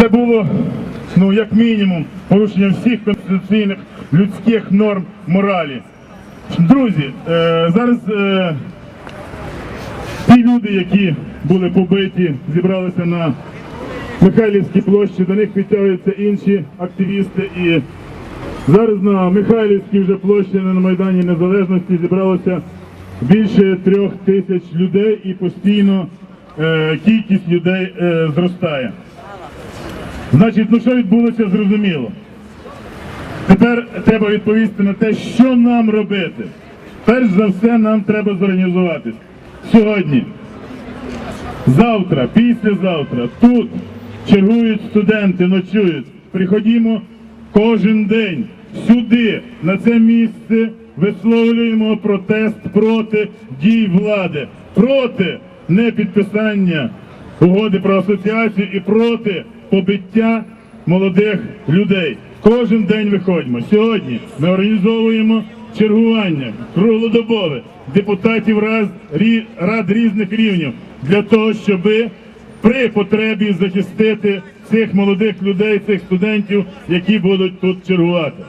Це було, ну як мінімум, порушення всіх конституційних людських норм моралі. Друзі, е, зараз е, ті люди, які були побиті, зібралися на Михайлівській площі, до них підтягуються інші активісти. І зараз на Михайлівській вже площі на Майдані Незалежності зібралося більше трьох тисяч людей і постійно е, кількість людей зростає. Значить, ну що відбулося, зрозуміло. Тепер треба відповісти на те, що нам робити. Перш за все, нам треба зорганізуватись. Сьогодні, завтра, післязавтра, тут чергують студенти, ночують. Приходімо кожен день сюди, на це місце, висловлюємо протест проти дій влади, проти непідписання угоди про асоціацію і проти побиття молодих людей. Кожен день виходимо. Сьогодні ми організовуємо чергування круглодобове депутатів раз, рі, рад різних рівнів для того, щоб при потребі захистити цих молодих людей, цих студентів, які будуть тут чергувати.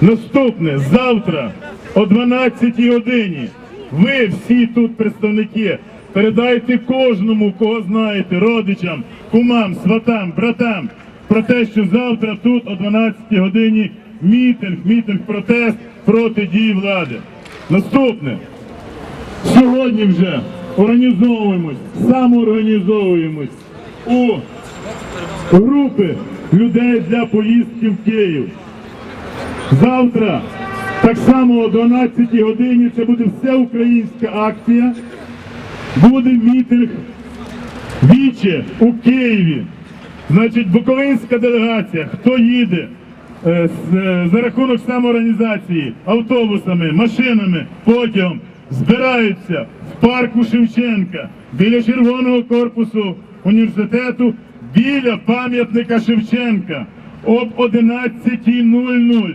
Наступне завтра о 12 годині. Ви всі тут представники. Передайте кожному, кого знаєте, родичам, кумам, сватам, братам про те, що завтра тут о 12 годині мітинг, мітинг, протест проти дій влади. Наступне. Сьогодні вже організовуємось, самоорганізовуємось у групи людей для поїздки в Київ. Завтра, так само о 12 годині, це буде всеукраїнська акція. Буде мітинг віче у Києві. Значить, Буковинська делегація, хто їде е, е, за рахунок самоорганізації, автобусами, машинами, потягом, збираються в парку Шевченка біля червоного корпусу університету, біля пам'ятника Шевченка об 11.00.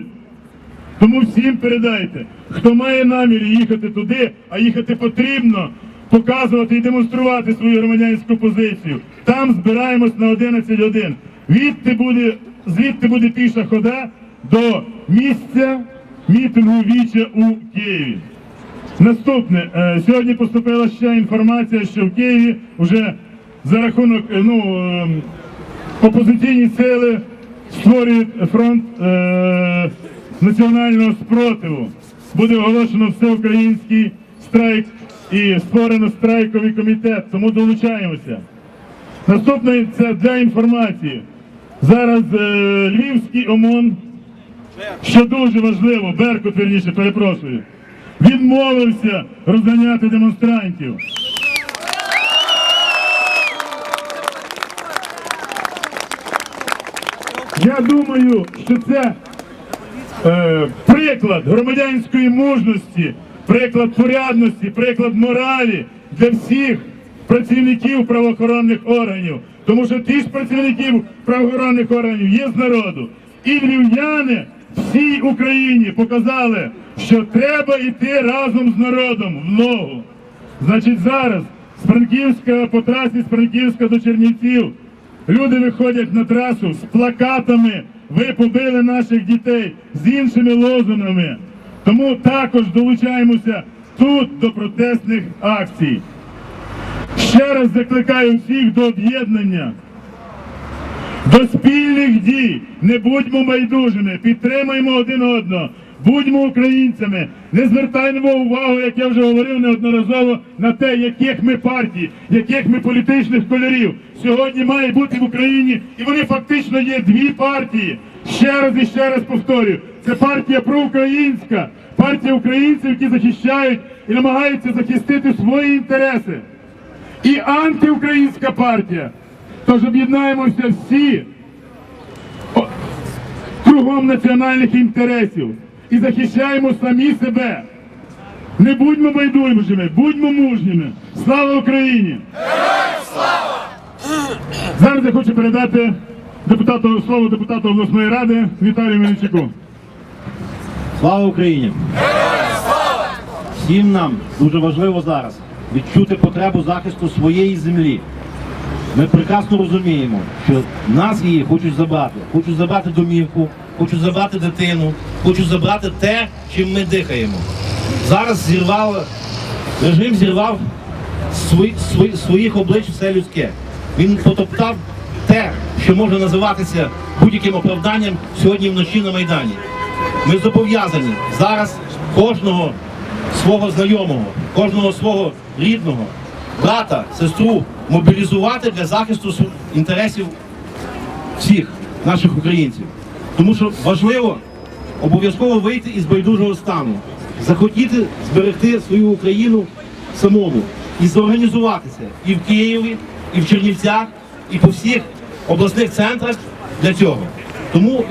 Тому всім передайте, хто має намір їхати туди, а їхати потрібно, показувати і демонструвати свою громадянську позицію. Там збираємось на 11 годин. Відти буде, звідти буде піша хода до місця мітингу Віча у Києві. Наступне, Е, сьогодні поступила ще інформація, що в Києві вже за рахунок е, ну, е, опозиційні сили створюють фронт е, національного спротиву. Буде оголошено всеукраїнський страйк і створено страйковий комітет, тому долучаємося. Наступне це для інформації. Зараз е, Львівський ОМОН, що дуже важливо, Беркут, верніше, перепрошую, відмовився розганяти демонстрантів. Я думаю, що це е, приклад громадянської мужності, приклад порядності, приклад моралі для всіх працівників правоохоронних органів. Тому що ті ж працівників правоохоронних органів є з народу. І львів'яни всій Україні показали, що треба йти разом з народом в ногу. Значить, зараз з Франківська по трасі з Франківська до Чернівців люди виходять на трасу з плакатами. Ви побили наших дітей з іншими лозунгами. Тому також долучаємося тут до протестних акцій. Ще раз закликаю всіх до об'єднання, до спільних дій. Не будьмо байдужими, підтримуємо один одного, будьмо українцями, не звертаємо увагу, як я вже говорив неодноразово, на те, яких ми партій, яких ми політичних кольорів. Сьогодні має бути в Україні, і вони фактично є дві партії. Ще раз і ще раз повторюю, це партія проукраїнська, партія українців, які захищають і намагаються захистити свої інтереси і антиукраїнська партія. Тож об'єднаємося всі кругом національних інтересів і захищаємо самі себе. Не будьмо байдужими, будьмо мужніми. Слава Україні! Зараз я хочу передати депутату слово депутату обласної ради Віталію Мельничуку. Слава Україні! Всім нам дуже важливо зараз відчути потребу захисту своєї землі. ми прекрасно розуміємо, що нас її хочуть забрати. Хочуть забрати домівку, хочуть забрати дитину, хочуть забрати те, чим ми дихаємо. Зараз зірвало, режим зірвав свої, свої, своїх облич все людське. Він потоптав те, що може називатися будь-яким оправданням сьогодні вночі на Майдані. Ми зобов'язані зараз кожного свого знайомого, кожного свого рідного, брата, сестру мобілізувати для захисту інтересів всіх наших українців. Тому що важливо обов'язково вийти із байдужого стану, захотіти зберегти свою Україну самому і зорганізуватися і в Києві, і в Чернівцях, і по всіх обласних центрах для цього. Тому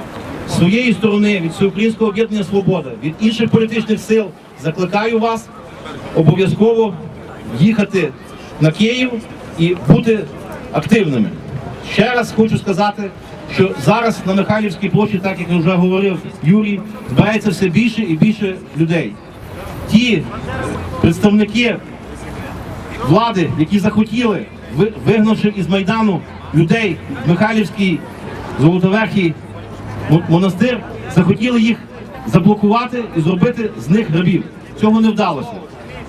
своєї сторони від Всеукраїнського об'єднання Свобода, від інших політичних сил закликаю вас обов'язково їхати на Київ і бути активними. Ще раз хочу сказати, що зараз на Михайлівській площі, так як я вже говорив Юрій, збирається все більше і більше людей. Ті представники влади, які захотіли, вигнавши із Майдану людей в Михайлівський Золотоверхий мо- монастир, захотіли їх заблокувати і зробити з них рабів. Цього не вдалося.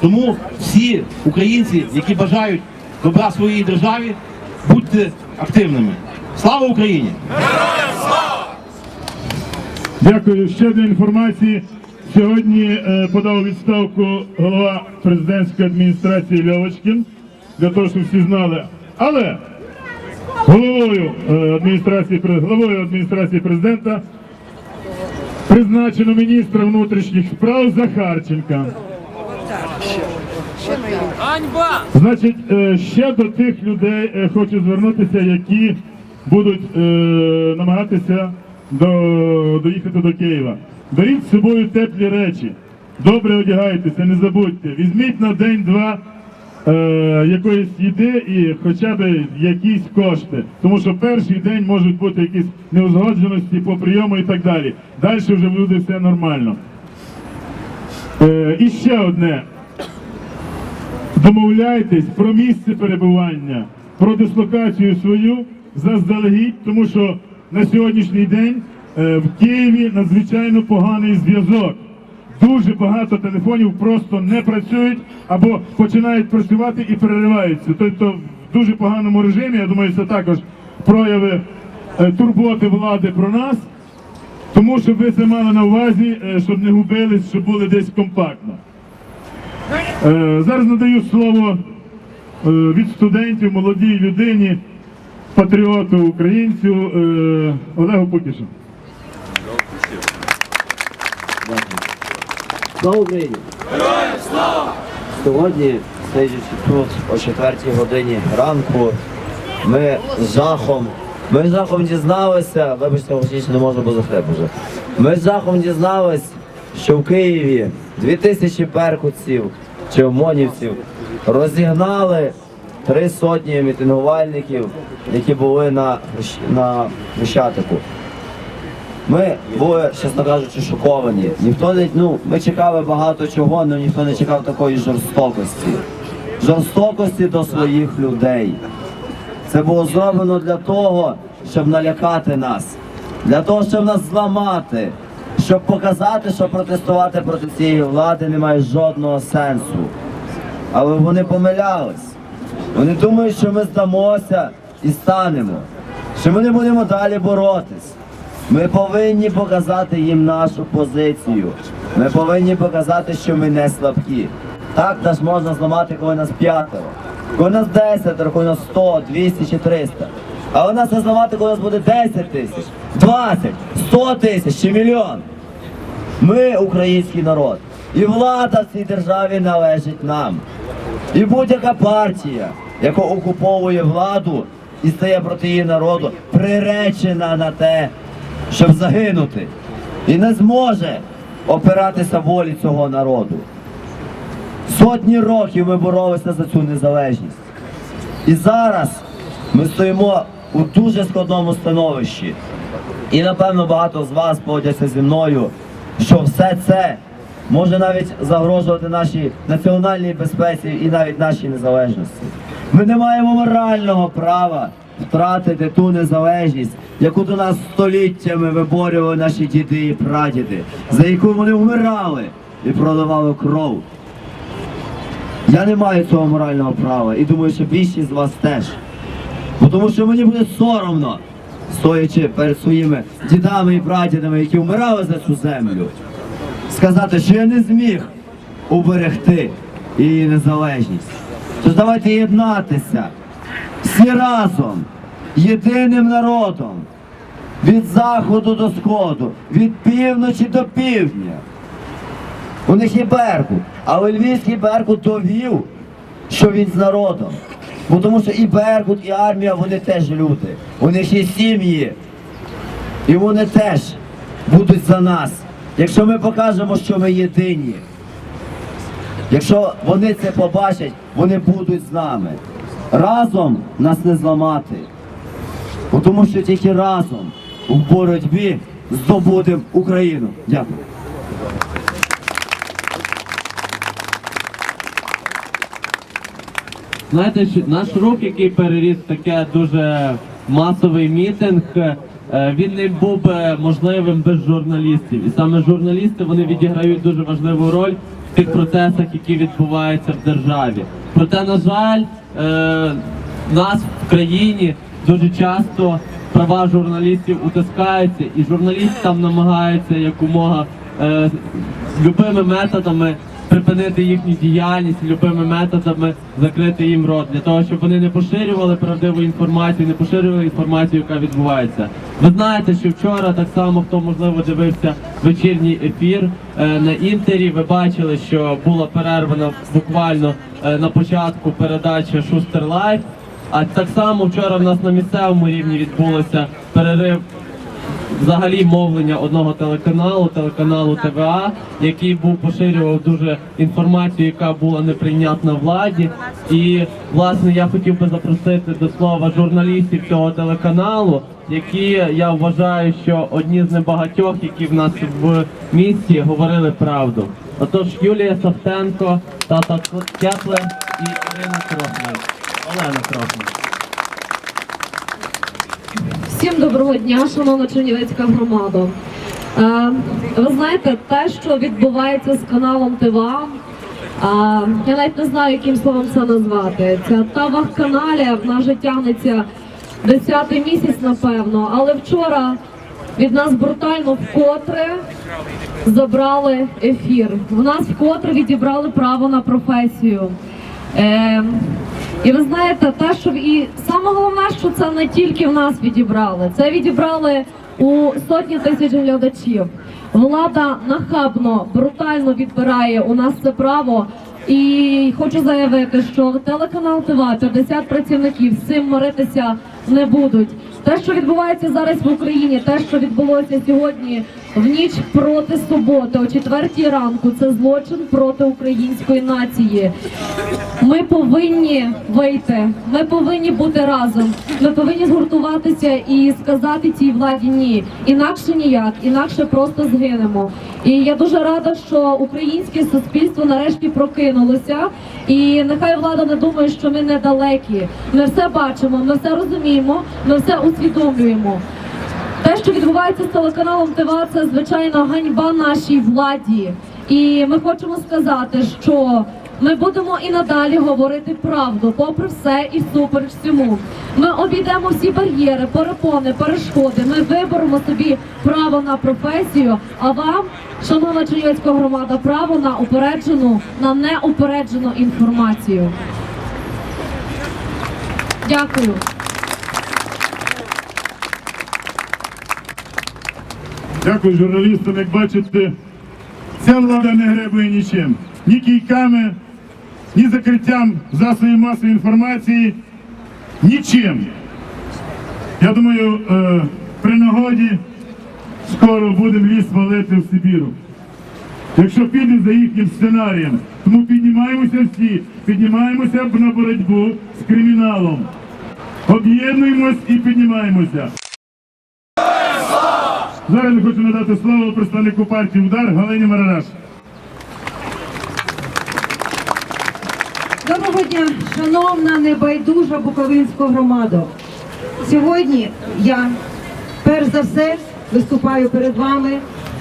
Тому всі українці, які бажають добра своїй державі, будьте активними. Слава Україні! Дякую. Ще для інформації. Сьогодні е, подав відставку голова президентської адміністрації Льовочкін, для того, щоб всі знали. Але головою е, адміністрації главою адміністрації президента призначено міністра внутрішніх справ Захарченка. Ганьба! Значить, е, ще до тих людей е, хочу звернутися, які будуть намагатися до, доїхати до Києва. Беріть з собою теплі речі, добре одягайтеся, не забудьте. Візьміть на день-два е, якоїсь їди і хоча б якісь кошти. Тому що перший день можуть бути якісь неузгодженості по прийому і так далі. Далі вже буде все нормально. Е, і ще одне. Домовляйтесь про місце перебування, про дислокацію свою заздалегідь, тому що на сьогоднішній день е, в Києві надзвичайно поганий зв'язок. Дуже багато телефонів просто не працюють або починають працювати і перериваються. Тобто в дуже поганому режимі, я думаю, це також прояви е, турботи влади про нас. Тому щоб ви це мали на увазі, е, щоб не губились, щоб були десь компактно. Е, Зараз надаю слово від студентів, молодій людині, патріоту, українцю Олегу Пукішу. Слава Україні! Героям слава! Сьогодні, сидячи тут о 4 годині ранку, ми з жахом, ми з жахом дізналися, вибачте, гучніше не можу, бо захлеб уже. Ми з жахом дізнались, що в Києві 2000 беркутців чи омонівців розігнали три сотні мітингувальників, які були на, на Хрещатику. Ми були, чесно кажучи, шоковані. Ніхто не ну, ми чекали багато чого, але ніхто не чекав такої жорстокості. Жорстокості до своїх людей. Це було зроблено для того, щоб налякати нас, для того, щоб нас зламати, щоб показати, що протестувати проти цієї влади не має жодного сенсу. Але вони помилялись. Вони думають, що ми здамося і станемо, що ми не будемо далі боротись. Ми повинні показати їм нашу позицію. Ми повинні показати, що ми не слабкі. Так нас можна зламати, коли нас п'ятеро, коли нас десятеро, коли нас 100, 200 чи 300. Але нас не зламати, коли нас буде 10 тисяч, 20, 100 тисяч чи мільйон. Ми український народ. І влада в цій державі належить нам. І будь-яка партія, яка окуповує владу і стає проти її народу, приречена на те, щоб загинути. І не зможе опиратися волі цього народу. Сотні років ми боролися за цю незалежність. І зараз ми стоїмо у дуже складному становищі. І напевно багато з вас погодяться зі мною, що все це може навіть загрожувати нашій національній безпеці і навіть нашій незалежності. Ми не маємо морального права втратити ту незалежність, яку до нас століттями виборювали наші діди і прадіди, за яку вони вмирали і проливали кров. Я не маю цього морального права і думаю, що більшість з вас теж. Бо тому що мені буде соромно, стоячи перед своїми дідами і прадідами, які вмирали за цю землю, сказати, що я не зміг уберегти її незалежність. Тож давайте єднатися всі разом, єдиним народом, від заходу до сходу, від півночі до півдня. У них є Беркут, але львівський Беркут довів, що він з народом. Бо тому що і Беркут, і армія, вони теж люди. У них є сім'ї. І вони теж будуть за нас. Якщо ми покажемо, що ми єдині. Якщо вони це побачать, вони будуть з нами. Разом нас не зламати. Тому що тільки разом у боротьбі здобудемо Україну. Дякую. Знаєте, наш рух, який переріс таке дуже масовий мітинг, е, він не був би можливим без журналістів. І саме журналісти вони відіграють дуже важливу роль в тих процесах, які відбуваються в державі. Проте, на жаль, е, нас в країні дуже часто права журналістів утискаються, і журналістам намагаються якомога е, любими методами припинити їхню діяльність любими методами закрити їм рот для того, щоб вони не поширювали правдиву інформацію, не поширювали інформацію, яка відбувається. Ви знаєте, що вчора так само хто можливо дивився вечірній ефір е, на інтері. Ви бачили, що була перервана буквально е, на початку передачі Шустер Лайф. А так само вчора в нас на місцевому рівні відбулося перерив взагалі мовлення одного телеканалу, телеканалу ТВА, який був поширював дуже інформацію, яка була неприйнятна владі. І власне я хотів би запросити до слова журналістів цього телеканалу, які я вважаю, що одні з небагатьох, які в нас в місті говорили правду. Отож, Юлія Савтенко, Тата Кеплер і Ірина Крохман. Олена Крохман. Всім доброго дня, шановна Чернівецька громада. Е, ви знаєте, те, що відбувається з каналом ТВА, а, я навіть не знаю, яким словом це назвати. Ця тава каналі в нас вже тягнеться десятий місяць, напевно. Але вчора від нас брутально вкотре забрали ефір. В нас вкотре відібрали право на професію. Е, і ви знаєте, те, що і саме головне, що це не тільки в нас відібрали, це відібрали у сотні тисяч глядачів. Влада нахабно, брутально відбирає у нас це право. І хочу заявити, що телеканал ТВА, 50 працівників з цим миритися не будуть. Те, що відбувається зараз в Україні, те, що відбулося сьогодні в ніч проти суботи, о четвертій ранку, це злочин проти української нації. Ми повинні вийти, ми повинні бути разом. Ми повинні згуртуватися і сказати цій владі ні. Інакше ніяк, інакше просто згинемо. І я дуже рада, що українське суспільство нарешті прокинулося. І нехай влада не думає, що ми недалекі. Ми все бачимо, ми все розуміємо, ми все усвідомлюємо. Те, що відбувається з телеканалом ТВА, це звичайно ганьба нашій владі. І ми хочемо сказати, що ми будемо і надалі говорити правду, попри все і всупереч всьому. Ми обійдемо всі бар'єри, перепони, перешкоди. Ми виберемо собі право на професію. А вам, шановна Чернівецька громада, право на упереджену, на неупереджену інформацію. Дякую. Дякую журналістам. Як бачите, ця влада не гребує нічим. Ні кійками, ні закриттям засобів масової інформації, нічим. Я думаю, е, при нагоді скоро будемо ліс валити в Сибіру. Якщо підемо за їхнім сценарієм, тому піднімаємося всі, піднімаємося на боротьбу з криміналом. Об'єднуємось і піднімаємося. Зараз я хочу надати слово представнику партії Удар Галині Марараш. Доброго дня, шановна небайдужа Буковинська громада. Сьогодні я перш за все виступаю перед вами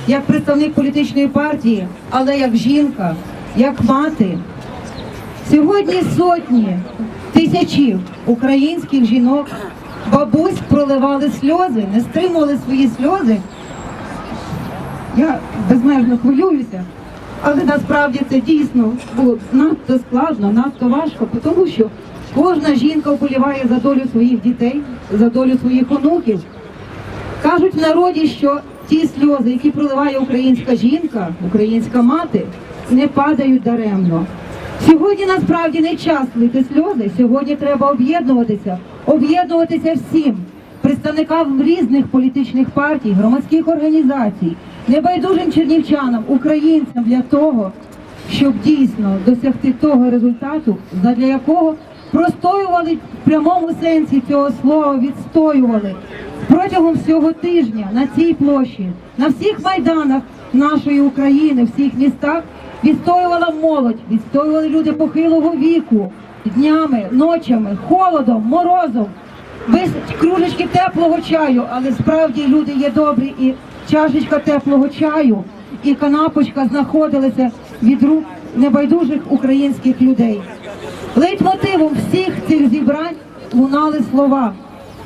як представник політичної партії, але як жінка, як мати. Сьогодні сотні, тисячі українських жінок, бабусь проливали сльози, не стримували свої сльози. Я безмежно хвилююся, але насправді це дійсно було надто складно, надто важко, тому що кожна жінка вболіває за долю своїх дітей, за долю своїх онуків. Кажуть в народі, що ті сльози, які проливає українська жінка, українська мати, не падають даремно. Сьогодні насправді не час лити сльози, сьогодні треба об'єднуватися, об'єднуватися всім представникам різних політичних партій, громадських організацій, небайдужим чернівчанам, українцям для того, щоб дійсно досягти того результату, задля якого простоювали в прямому сенсі цього слова, відстоювали. Протягом всього тижня на цій площі, на всіх майданах нашої України, всіх містах відстоювала молодь, відстоювали люди похилого віку, днями, ночами, холодом, морозом, без кружечки теплого чаю, але справді люди є добрі і чашечка теплого чаю і канапочка знаходилися від рук небайдужих українських людей. Лейтмотивом всіх цих зібрань лунали слова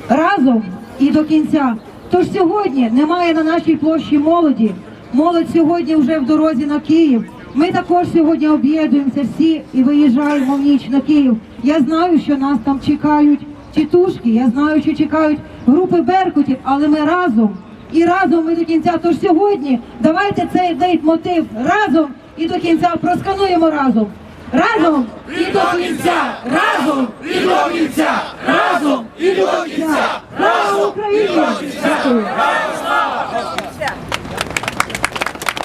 разом і до кінця. Тож сьогодні немає на нашій площі молоді. Молодь сьогодні вже в дорозі на Київ. Ми також сьогодні об'єднуємося всі і виїжджаємо в ніч на Київ. Я знаю, що нас там чекають тітушки, я знаю, що чекають групи беркутів, але ми разом і разом ми до кінця. Тож сьогодні давайте цей лейтмотив разом і до кінця проскануємо разом. Разом і до кінця! Разом і до кінця! Разом і до кінця! Слава Україні! Дякую.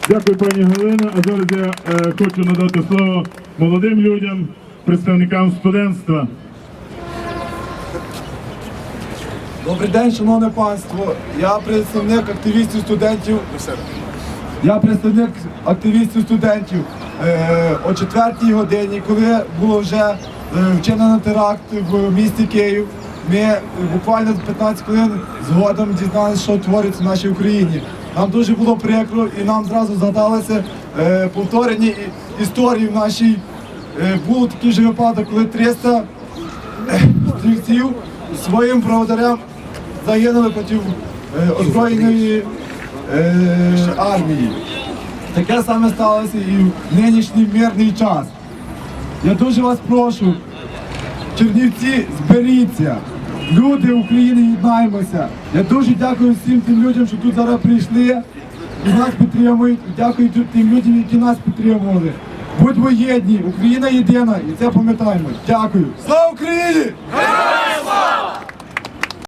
Дякую, пані Галина. А зараз я е, хочу надати слово молодим людям, представникам студентства. Добрий день, шановне панство. Я представник активістів студентів. Я представник активістів студентів. Е, о 4 годині, коли було вже е, вчинено теракт в місті Київ, ми е, буквально 15 хвилин згодом дізналися, що твориться в нашій Україні. Нам дуже було прикро і нам зразу згадалися повторені історії в нашій. Був такий же випадок, коли 300 стрільців своїм проводарям загинули проти е, озброєної е, армії. Таке саме сталося і в нинішній мирний час. Я дуже вас прошу, Чернівці, зберіться. Люди України єднаємося. Я дуже дякую всім тим людям, що тут зараз прийшли і нас підтримують. Дякую тим людям, які нас підтримували. Будьмо єдні, Україна єдина, і це пам'ятаємо. Дякую. Слава Україні!